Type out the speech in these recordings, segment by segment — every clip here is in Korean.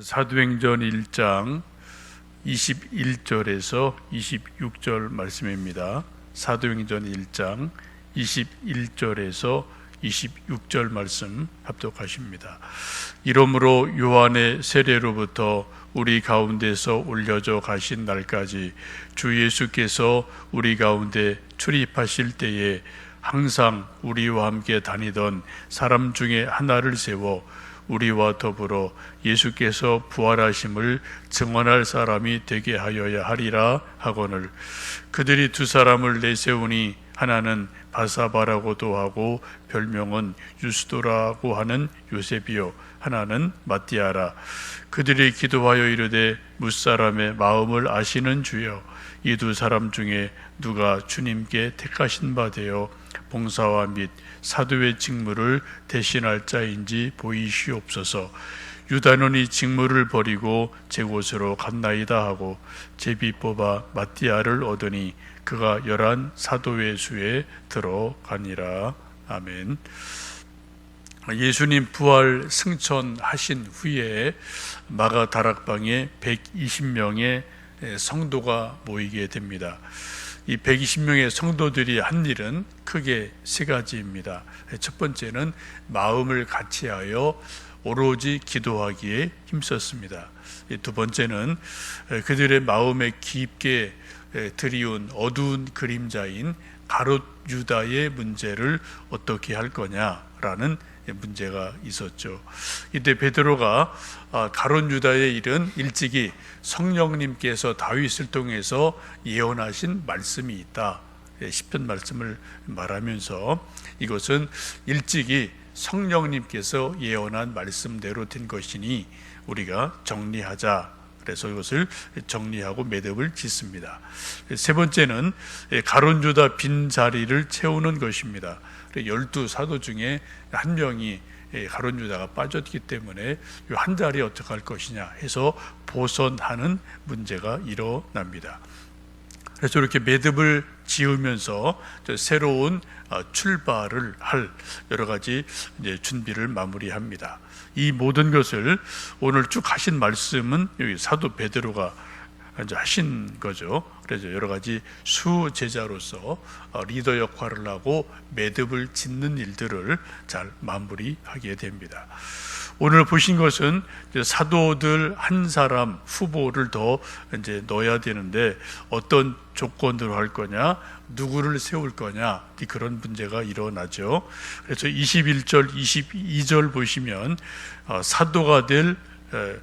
사도행전 1장 21절에서 26절 말씀입니다. 사도행전 1장 21절에서 26절 말씀 합독하십니다. 이러므로 요한의 세례로부터 우리 가운데서 올려져 가신 날까지 주 예수께서 우리 가운데 출입하실 때에 항상 우리와 함께 다니던 사람 중에 하나를 세워 우리와 더불어 예수께서 부활하심을 증언할 사람이 되게 하여야 하리라 하거늘. 그들이 두 사람을 내세우니 하나는 바사바라고도 하고 별명은 유스도라고 하는 요셉이요. 하나는 마띠아라. 그들이 기도하여 이르되 무사람의 마음을 아시는 주여 이 두 사람 중에 누가 주님께 택하신 바 되어 봉사와 및 사도의 직무를 대신할 자인지 보이시옵소서. 유다논이 직무를 버리고 제 곳으로 갔나이다 하고 제비 뽑아 마띠아를 얻으니 그가 열한 사도의 수에 들어가니라. 아멘. 예수님 부활 승천하신 후에 마가 다락방에 120명의 성도가 모이게 됩니다. 이 120명의 성도들이 한 일은 크게 세 가지입니다. 첫 번째는 마음을 같이하여 오로지 기도하기에 힘썼습니다. 두 번째는 그들의 마음에 깊게 드리운 어두운 그림자인 가롯 유다의 문제를 어떻게 할 거냐라는 문제가 있었죠. 이때 베드로가 가론 유다의 일은 일찍이 성령님께서 다윗을 통해서 예언하신 말씀이 있다. 시편 말씀을 말하면서 이것은 일찍이 성령님께서 예언한 말씀대로 된 것이니 우리가 정리하자. 그래서 이것을 정리하고 매듭을 짓습니다. 세 번째는 가론 유다 빈 자리를 채우는 것입니다. 열두 사도 중에 한 명이 가론 유다가 빠졌기 때문에 이한 자리 어떻게 할 것이냐 해서 보선하는 문제가 일어납니다. 그래서 이렇게 매듭을 지으면서 새로운 출발을 할 여러 가지 준비를 마무리합니다. 이 모든 것을 오늘 쭉 하신 말씀은 사도 베드로가 이제 하신 거죠. 그래서 여러 가지 수 제자로서 리더 역할을 하고 매듭을 짓는 일들을 잘 마무리하게 됩니다. 오늘 보신 것은 사도들 한 사람 후보를 더 이제 넣어야 되는데 어떤 조건으로 할 거냐, 누구를 세울 거냐 그런 문제가 일어나죠. 그래서 21절, 22절 보시면 사도가 될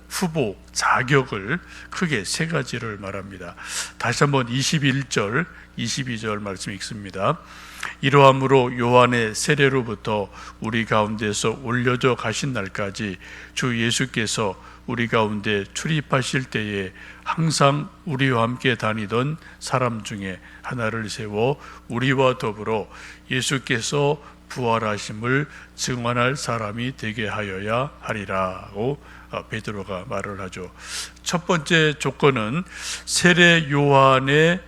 후보 자격을 크게 세 가지를 말합니다. 다시 한번 21절, 22절 말씀 읽습니다. 이러함으로 요한의 세례로부터 우리 가운데서 올려져 가신 날까지 주 예수께서 우리 가운데 출입하실 때에 항상 우리와 함께 다니던 사람 중에 하나를 세워 우리와 더불어 예수께서 부활하심을 증언할 사람이 되게 하여야 하리라고 베드로가 말을 하죠. 첫 번째 조건은 세례 요한의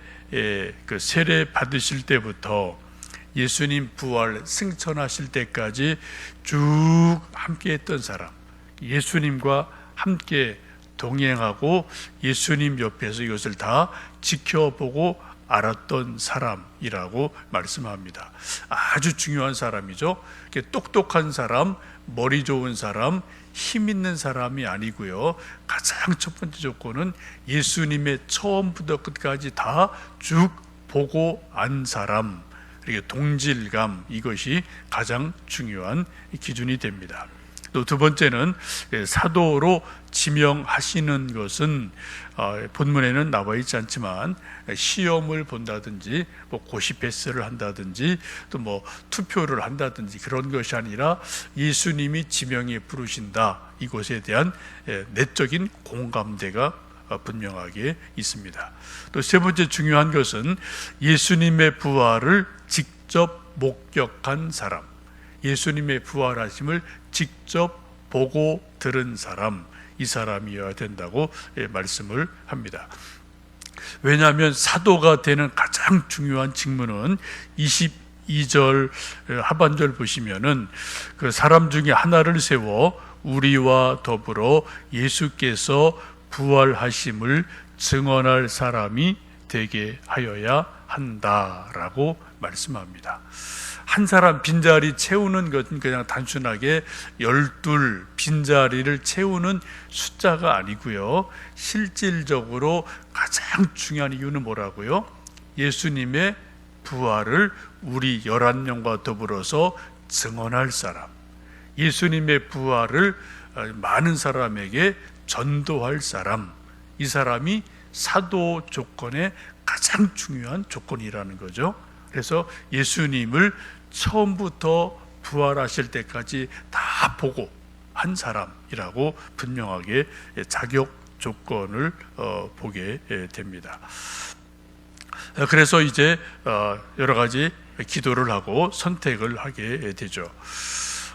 그 세례 받으실 때부터 예수님 부활 승천하실 때까지 쭉 함께 했던 사람, 예수님과 함께 동행하고 예수님 옆에서 이것을 다 지켜보고 알았던 사람이라고 말씀합니다. 아주 중요한 사람이죠. 똑똑한 사람, 머리 좋은 사람, 힘 있는 사람이 아니고요. 가장 첫 번째 조건은 예수님의 처음부터 끝까지 다 쭉 보고 안 사람. 이렇게 동질감 이것이 가장 중요한 기준이 됩니다. 또 두 번째는 사도로 지명하시는 것은 어, 본문에는 나와 있지 않지만 시험을 본다든지 뭐 고시 패스를 한다든지 또 뭐 투표를 한다든지 그런 것이 아니라 예수님이 지명에 부르신다 이것에 대한 내적인 공감대가 분명하게 있습니다. 또 세 번째 중요한 것은 예수님의 부활을 직접 목격한 사람, 예수님의 부활하심을 직접 보고 들은 사람, 이 사람이어야 된다고 말씀을 합니다. 왜냐하면 사도가 되는 가장 중요한 직무는 22절 하반절 보시면은 그 사람 중에 하나를 세워 우리와 더불어 예수께서 부활하심을 증언할 사람이 되게 하여야 한다라고 말씀합니다. 한 사람 빈자리 채우는 것은 그냥 단순하게 열둘 빈자리를 채우는 숫자가 아니고요. 실질적으로 가장 중요한 이유는 뭐라고요? 예수님의 부활을 우리 열한 명과 더불어서 증언할 사람. 예수님의 부활을 많은 사람에게 전도할 사람. 이 사람이 사도 조건의 가장 중요한 조건이라는 거죠. 그래서 예수님을 처음부터 부활하실 때까지 다 보고 한 사람이라고 분명하게 자격 조건을 어, 보게 됩니다. 그래서 이제 어, 여러 가지 기도를 하고 선택을 하게 되죠.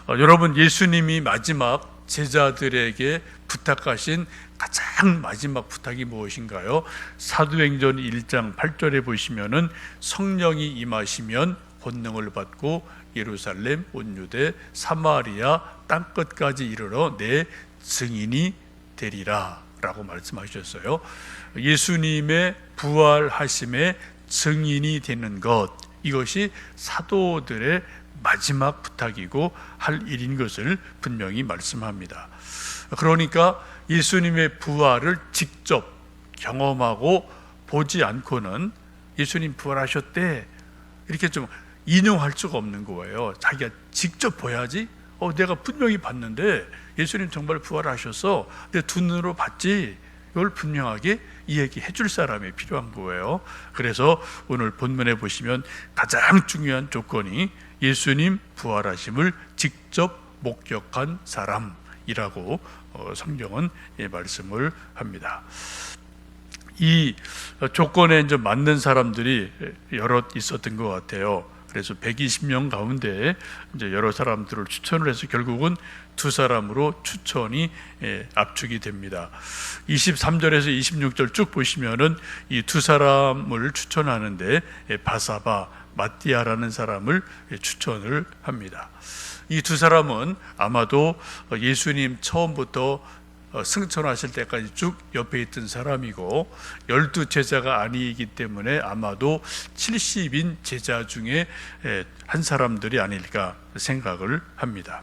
어, 여러분 예수님이 마지막 제자들에게 부탁하신 가장 마지막 부탁이 무엇인가요? 사도행전 1장 8절에 보시면은 성령이 임하시면 권능을 받고 예루살렘, 온 유대, 사마리아 땅 끝까지 이르러 내 증인이 되리라라고 말씀하셨어요. 예수님의 부활하심의 증인이 되는 것 이것이 사도들의 마지막 부탁이고 할 일인 것을 분명히 말씀합니다. 그러니까 예수님의 부활을 직접 경험하고 보지 않고는 예수님 부활하셨대 이렇게 좀 인용할 수가 없는 거예요. 자기가 직접 봐야지. 어, 내가 분명히 봤는데 예수님 정말 부활하셔서 내두 눈으로 봤지. 이걸 분명하게 이야기해 줄 사람이 필요한 거예요. 그래서 오늘 본문에 보시면 가장 중요한 조건이 예수님 부활하심을 직접 목격한 사람이라고 어, 성경은 예, 말씀을 합니다. 이 조건에 이제 맞는 사람들이 여럿 있었던 것 같아요. 그래서 120명 가운데 이제 여러 사람들을 추천을 해서 결국은 두 사람으로 추천이 예, 압축이 됩니다. 23절에서 26절 쭉 보시면은 이 두 사람을 추천하는데 예, 바사바, 마띠아라는 사람을 예, 추천을 합니다. 이 두 사람은 아마도 예수님 처음부터 어, 승천하실 때까지 쭉 옆에 있던 사람이고 열두 제자가 아니기 때문에 아마도 70인 제자 중에 한 사람들이 아닐까 생각을 합니다.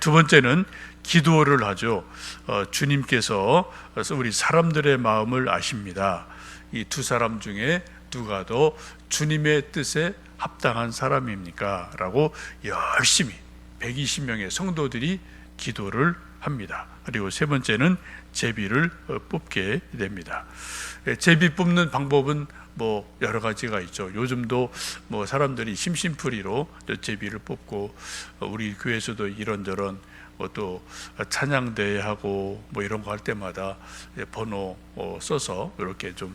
두 번째는 기도를 하죠. 어, 주님께서 우리 사람들의 마음을 아십니다. 이 두 사람 중에 누가 더 주님의 뜻에 합당한 사람입니까? 라고 열심히 120명의 성도들이 기도를 합니다. 그리고 세 번째는 제비를 어, 뽑게 됩니다. 예, 제비 뽑는 방법은 뭐 여러 가지가 있죠. 요즘도 뭐 사람들이 심심풀이로 제비를 뽑고 어, 우리 교회에서도 이런저런 뭐또 찬양 대회하고 뭐 이런 거 할 때마다 번호 어, 써서 이렇게 좀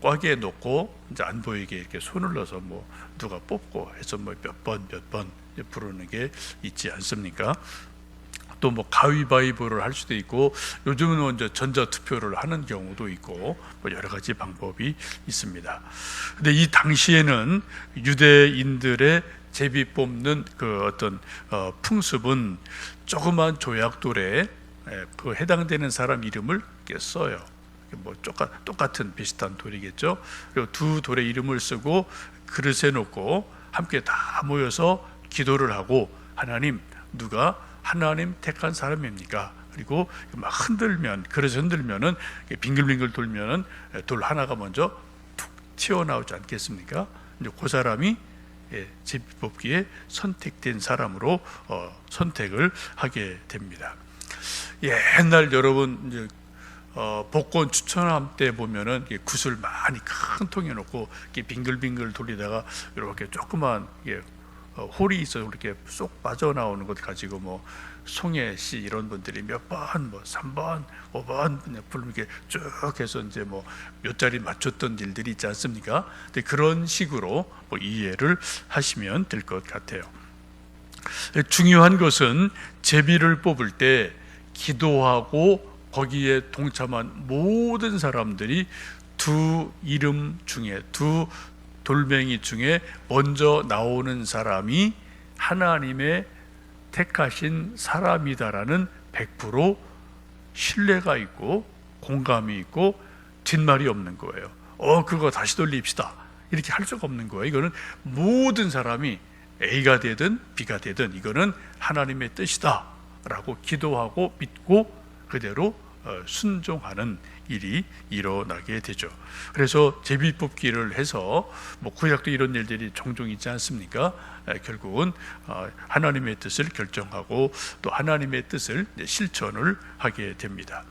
꽉에 놓고 이제 안 보이게 이렇게 손을 넣어서 뭐 누가 뽑고 해서 뭐 몇 번 몇번 부르는 게 있지 않습니까? 또 뭐 가위바위보를 할 수도 있고 요즘은 먼저 전자 투표를 하는 경우도 있고 뭐 여러 가지 방법이 있습니다. 근데 이 당시에는 유대인들의 제비 뽑는 그 어떤 어, 풍습은 조그만 조약돌에 예, 그 해당되는 사람 이름을 써요. 뭐 똑같, 똑같 은 비슷한 돌이겠죠. 그리고 두 돌의 이름을 쓰고 그릇에 놓고 함께 다 모여서 기도를 하고 하나님 누가 하나님 택한 사람입니까? 그리고 막 흔들면 그래서 흔들면은 빙글빙글 돌면은 돌 하나가 먼저 툭 튀어나오지 않겠습니까? 이제 그 사람이 제비 뽑기에 선택된 사람으로 어, 선택을 하게 됩니다. 옛날 여러분 이제 어, 복권 추천함 때 보면은 구슬 많이 큰 통에 놓고 빙글빙글 돌리다가 이렇게 조그만 어, 홀이 있어 이렇게 쏙 빠져나오는 것 가지고 뭐 송혜 씨 이런 분들이 몇 번, 뭐 3번, 5번 부르면 이렇게 쭉 해서 이제 뭐 몇 자리 맞췄던 일들이 있지 않습니까? 근데 그런 식으로 뭐 이해를 하시면 될 것 같아요. 중요한 것은 제비를 뽑을 때 기도하고 거기에 동참한 모든 사람들이 두 이름 중에 두 돌멩이 중에 먼저 나오는 사람이 하나님의 택하신 사람이다라는 100% 신뢰가 있고 공감이 있고 뒷말이 없는 거예요. 어, 그거 다시 돌립시다. 이렇게 할 수가 없는 거예요. 이거는 모든 사람이 A가 되든 B가 되든 이거는 하나님의 뜻이다 라고 기도하고 믿고 그대로 어, 순종하는 일이 일어나게 되죠. 그래서 제비 뽑기를 해서 뭐 구약도 이런 일들이 종종 있지 않습니까? 에, 결국은 어, 하나님의 뜻을 결정하고 또 하나님의 뜻을 실천을 하게 됩니다.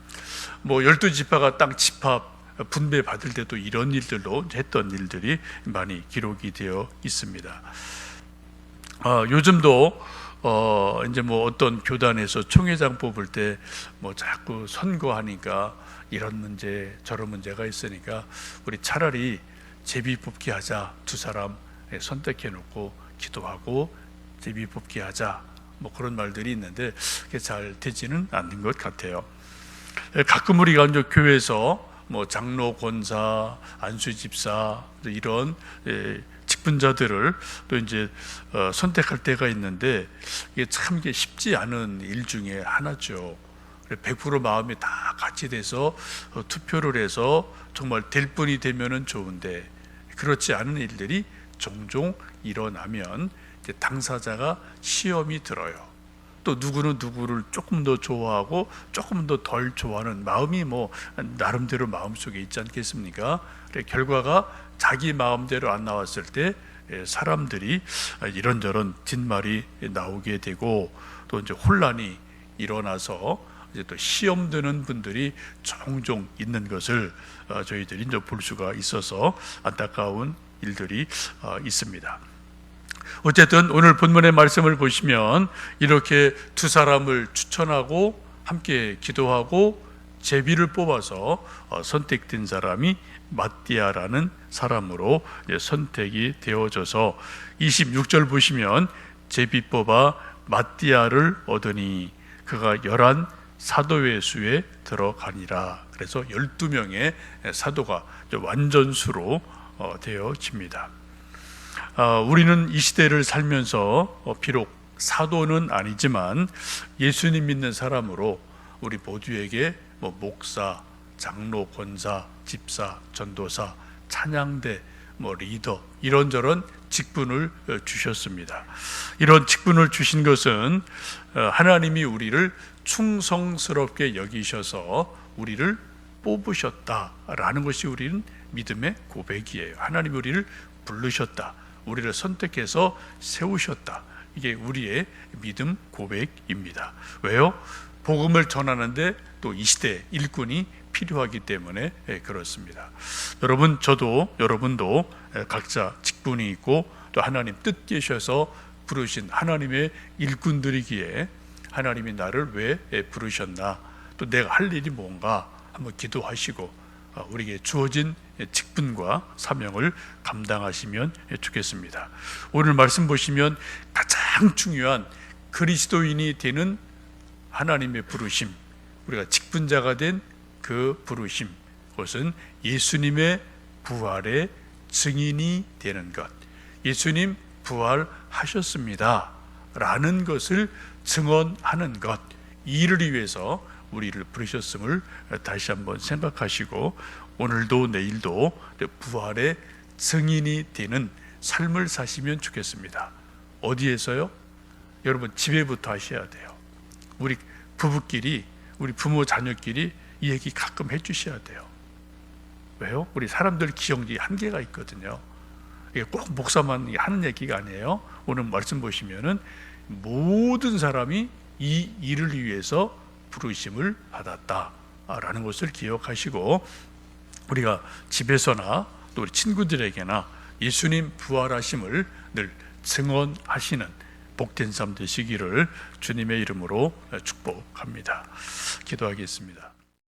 뭐 열두 지파가 땅 집합 분배 받을 때도 이런 일들로 했던 일들이 많이 기록이 되어 있습니다. 어, 요즘도 어, 이제 뭐 어떤 교단에서 총회장 뽑을 때 뭐 자꾸 선거하니까 이런 문제 저런 문제가 있으니까 우리 차라리 제비 뽑기 하자 두 사람 선택해 놓고 기도하고 제비 뽑기 하자 뭐 그런 말들이 있는데 그게 잘 되지는 않는 것 같아요. 가끔 우리가 이제 교회에서 뭐 장로, 권사, 안수 집사 이런 예, 직분자들을 또 이제 어, 선택할 때가 있는데 이게 참 이게 쉽지 않은 일 중에 하나죠. 100% 마음이 다 같이 돼서 어, 투표를 해서 정말 될 분이 되면은 좋은데 그렇지 않은 일들이 종종 일어나면 당사자가 시험이 들어요. 또 누구는 누구를 조금 더 좋아하고 조금 더 덜 좋아하는 마음이 뭐 나름대로 마음속에 있지 않겠습니까? 결과가 자기 마음대로 안 나왔을 때 예, 사람들이 이런저런 뒷말이 나오게 되고 또 이제 혼란이 일어나서 이제 또 시험 드는 분들이 종종 있는 것을 어, 저희들이 이제 볼 수가 있어서 안타까운 일들이 어, 있습니다. 어쨌든 오늘 본문의 말씀을 보시면 이렇게 두 사람을 추천하고 함께 기도하고 제비를 뽑아서 어, 선택된 사람이 마띠아라는 사람으로 선택이 되어져서 26절 보시면 제비 뽑아 마띠아를 얻으니 그가 열한 사도의 수에 들어가니라. 그래서 12명의 사도가 완전수로 어, 되어집니다. 어, 우리는 이 시대를 살면서 어, 비록 사도는 아니지만 예수님 믿는 사람으로 우리 모두에게 뭐 목사, 장로, 권사, 집사, 전도사, 찬양대, 뭐 리더 이런저런 직분을 어, 주셨습니다. 이런 직분을 주신 것은 어, 하나님이 우리를 충성스럽게 여기셔서 우리를 뽑으셨다라는 것이 우리는 믿음의 고백이에요. 하나님이 우리를 부르셨다. 우리를 선택해서 세우셨다. 이게 우리의 믿음 고백입니다. 왜요? 복음을 전하는데 또 이 시대 일꾼이 필요하기 때문에 예, 그렇습니다. 여러분 저도 여러분도 예, 각자 직분이 있고 또 하나님 뜻계셔서 부르신 하나님의 일꾼들이기에 하나님이 나를 왜 예, 부르셨나 또 내가 할 일이 뭔가 한번 기도하시고 어, 우리에게 주어진 직분과 사명을 감당하시면 좋겠습니다. 오늘 말씀 보시면 가장 중요한 그리스도인이 되는 하나님의 부르심, 우리가 직분자가 된 그 부르심, 그것은 예수님의 부활의 증인이 되는 것. 예수님 부활하셨습니다. 라는 것을 증언하는 것. 이를 위해서 우리를 부르셨음을 다시 한번 생각하시고 오늘도 내일도 부활의 증인이 되는 삶을 사시면 좋겠습니다. 어디에서요? 여러분 집에부터 하셔야 돼요. 우리 부부끼리 우리 부모 자녀끼리 이 얘기 가끔 해주셔야 돼요. 왜요? 우리 사람들 기억이 한계가 있거든요. 이게 꼭 목사만 하는 얘기가 아니에요. 오늘 말씀 보시면은 모든 사람이 이 일을 위해서 부르심을 받았다라는 것을 기억하시고 우리가 집에서나 또 우리 친구들에게나 예수님 부활하심을 늘 증언하시는 복된 삶 되시기를 주님의 이름으로 축복합니다. 기도하겠습니다.